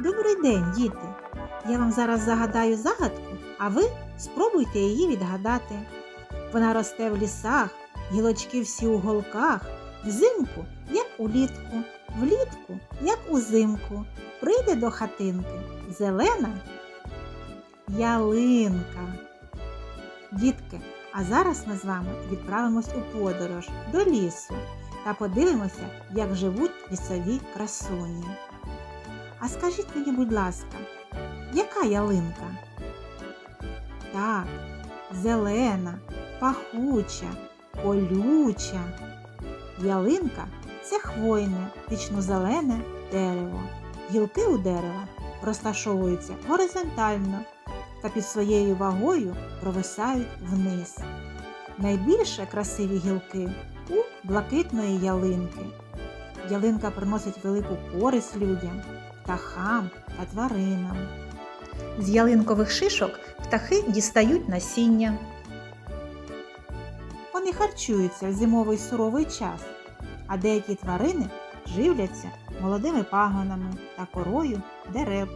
Добрий день, діти! Я вам зараз загадаю загадку, а ви спробуйте її відгадати. Вона росте в лісах, гілочки всі у голках, взимку, як улітку, влітку, як узимку. Прийде до хатинки зелена ялинка. Дітки, а зараз ми з вами відправимось у подорож до лісу та подивимося, як живуть лісові красуні. А скажіть мені, будь ласка, яка ялинка? Так, зелена, пахуча, колюча. Ялинка це хвойне, вічнозелене дерево. Гілки у дерева розташовуються горизонтально та під своєю вагою провисають вниз. Найбільше красиві гілки у блакитної ялинки. Ялинка приносить велику користь людям, птахам та тваринам. З ялинкових шишок птахи дістають насіння. Вони харчуються в зимовий суровий час, а деякі тварини живляться молодими пагонами та корою дерев.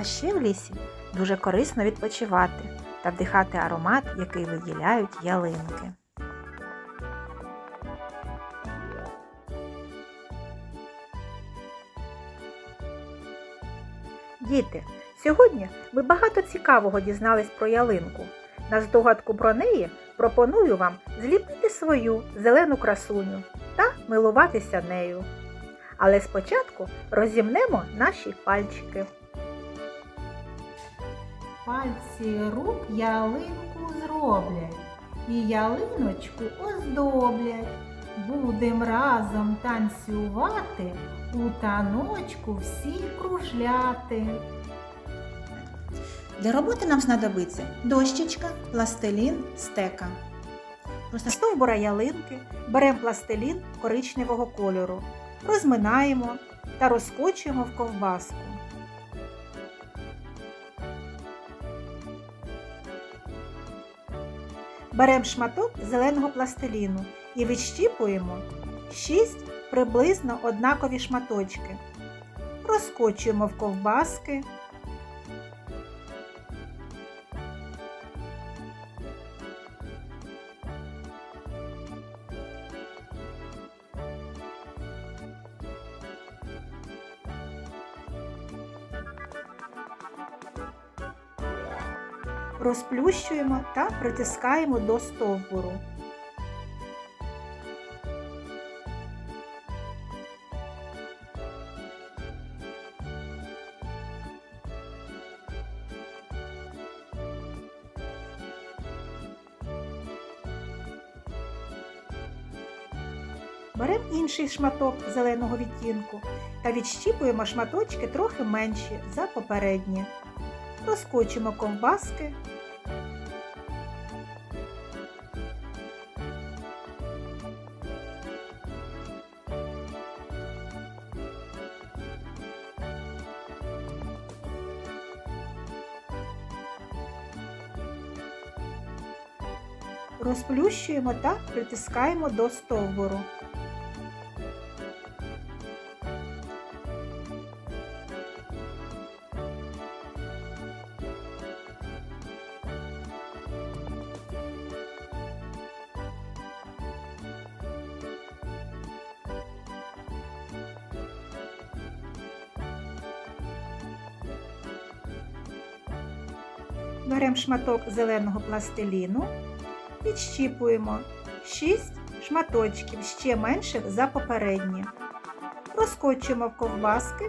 А ще в лісі дуже корисно відпочивати та вдихати аромат, який виділяють ялинки. Діти, сьогодні ви багато цікавого дізнались про ялинку. На здогадку про неї пропоную вам зліпити свою зелену красуню та милуватися нею. Але спочатку розімнемо наші пальчики. Пальці рук ялинку зроблять і ялиночку оздоблять. Будем разом танцювати, у таночку всі кружляти. Для роботи нам знадобиться дощечка, пластилін, стека. Просто стовбура ялинки беремо пластилін коричневого кольору, розминаємо та розкочуємо в ковбаску. Беремо шматок зеленого пластиліну і відщіпуємо 6 приблизно однакові шматочки. Розкочуємо в ковбаски. Розплющуємо та притискаємо до стовбуру. Беремо інший шматок зеленого відтінку та відщіпуємо шматочки трохи менші за попередні. Розкочимо ковбаски. Розплющуємо та притискаємо до стовбуру. Беремо шматок зеленого пластиліну, відщіпуємо 6 шматочків ще менших за попередні. Розкочуємо в ковбаски.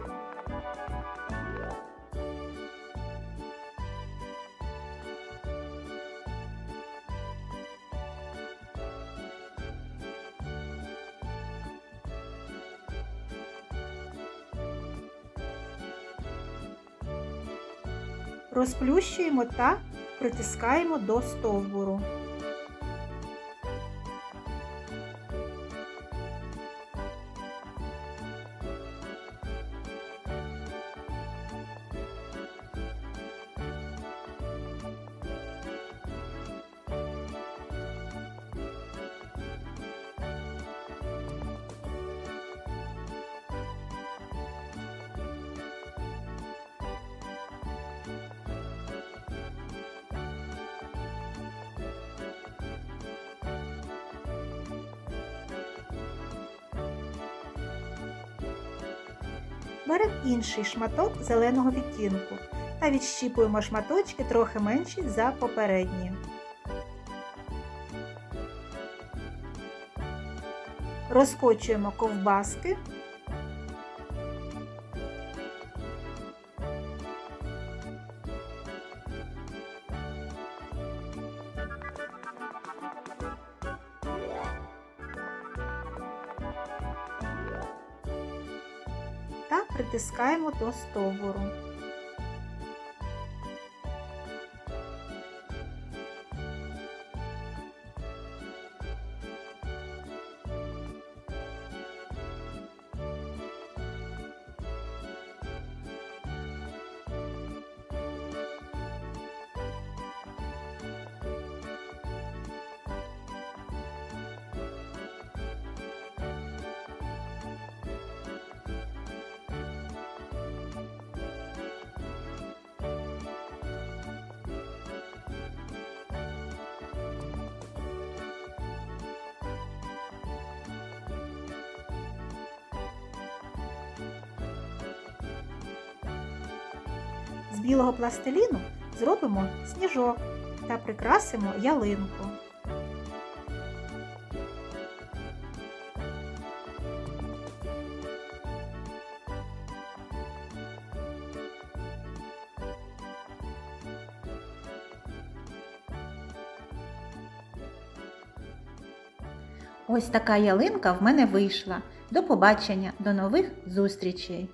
Розплющуємо та притискаємо до стовбуру. Беремо інший шматок зеленого відтінку та відщіпуємо шматочки трохи менші за попередні. Розкочуємо ковбаски. Притискаємо до стовбуру. З білого пластиліну зробимо сніжок та прикрасимо ялинку. Ось така ялинка в мене вийшла. До побачення, до нових зустрічей!